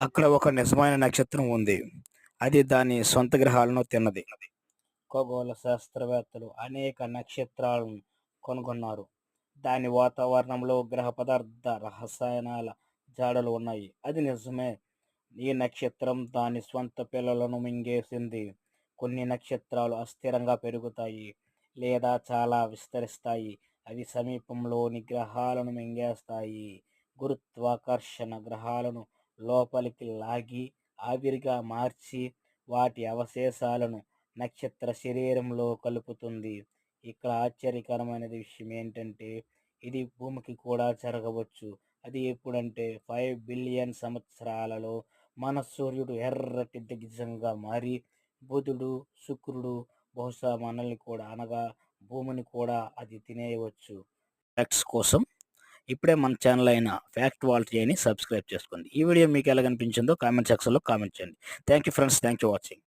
అక్కడ ఒక నిజమైన నక్షత్రం ఉంది. అది దాని సొంత గ్రహాలను తిన్నది. ఖగోళ శాస్త్రవేత్తలు అనేక నక్షత్రాలను కనుగొన్నారు. దాని వాతావరణంలో గ్రహ పదార్థ రసాయనాల జాడలు ఉన్నాయి. అది నిజమే. ఈ నక్షత్రం దాని స్వంత పిల్లలను మింగేసింది. కొన్ని నక్షత్రాలు అస్థిరంగా పెరుగుతాయి లేదా చాలా విస్తరిస్తాయి. అవి సమీపంలోని గ్రహాలను మింగేస్తాయి. గురుత్వాకర్షణ గ్రహాలను లోపలికి లాగి ఆవిరిగా మార్చి వాటి అవశేషాలను నక్షత్ర శరీరంలో కలుపుతుంది. ఇక్కడ ఆశ్చర్యకరమైన విషయం ఏంటంటే ఇది భూమికి కూడా జరగవచ్చు. అది ఎప్పుడంటే ఫైవ్ బిలియన్ సంవత్సరాలలో మన సూర్యుడు ఎర్రటి దిగ్జంగా మారి బుధుడు శుక్రుడు బహుశా మనల్ని కూడా అనగా భూమిని కూడా అది తినేయవచ్చు. నెక్స్ట్ కోసం ఇప్పుడే మన ఛానల్ అయిన ఫ్యాక్ట్ వాల్టీ అని సబ్స్క్రైబ్ చేసుకోండి. ఈ వీడియో మీకు ఎలా కనిపించిందో కామెంట్ సెక్షన్లో కామెంట్ చేయండి. Thank you friends. Thank you watching.